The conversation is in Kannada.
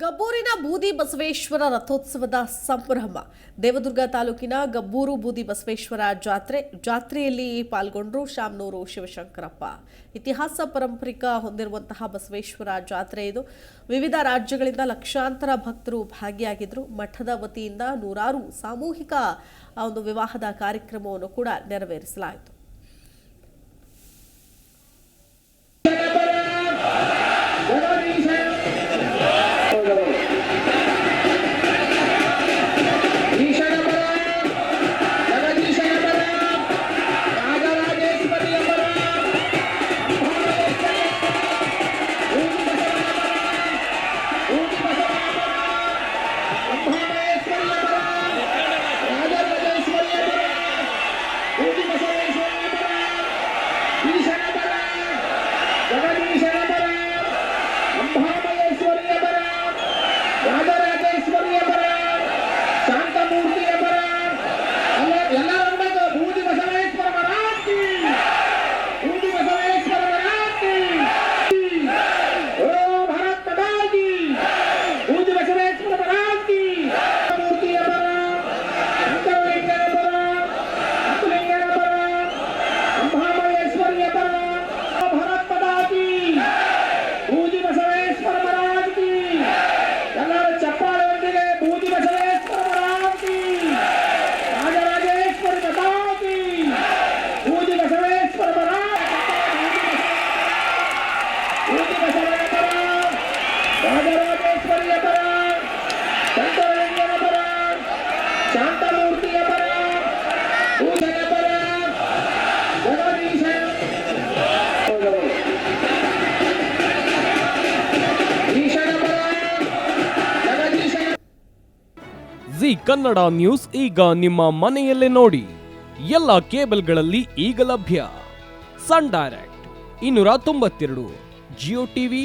ಗಬ್ಬೂರಿನ ಬೂದಿ ಬಸವೇಶ್ವರ ರಥೋತ್ಸವದ ಸಂಭ್ರಮ. ದೇವದುರ್ಗ ತಾಲೂಕಿನ ಗಬ್ಬೂರು ಬೂದಿ ಬಸವೇಶ್ವರ ಜಾತ್ರೆ, ಜಾತ್ರೆಯಲ್ಲಿ ಪಾಲ್ಗೊಂಡರು ಶಾಮನೂರು ಶಿವಶಂಕರಪ್ಪ. ಇತಿಹಾಸ ಪಾರಂಪರಿಕ ಹೊಂದಿರುವಂತಹ ಬಸವೇಶ್ವರ ಜಾತ್ರೆ ಇದು. ವಿವಿಧ ರಾಜ್ಯಗಳಿಂದ ಲಕ್ಷಾಂತರ ಭಕ್ತರು ಭಾಗಿಯಾಗಿದ್ದರು ಮಠದ ವತಿಯಿಂದ ನೂರಾರು ಸಾಮೂಹಿಕ ಒಂದು ವಿವಾಹದ ಕಾರ್ಯಕ್ರಮವನ್ನು ಕೂಡ ನೆರವೇರಿಸಲಾಯಿತು. Thank you. ರಾಜರಾಜೇಶ್ವರಿಯ ಪರ ಚಂದ್ರಲಿಂಗನ ಪರ, ಶಾಂತಮೂರ್ತಿಯ ಪರ ಭೂಷಣ ಪರ ಜಗದೀಶ ಜಿ ಕನ್ನಡ ನ್ಯೂಸ್ ಈಗ ನಿಮ್ಮ ಮನೆಯಲ್ಲೇ ನೋಡಿ. ಎಲ್ಲ ಕೇಬಲ್ಗಳಲ್ಲಿ ಈಗ ಲಭ್ಯ. ಸನ್ ಡೈರೆಕ್ಟ್, ಇನ್ನೂರ ತೊಂಬತ್ತೆರಡು, ಜಿಯೋ ಟಿವಿ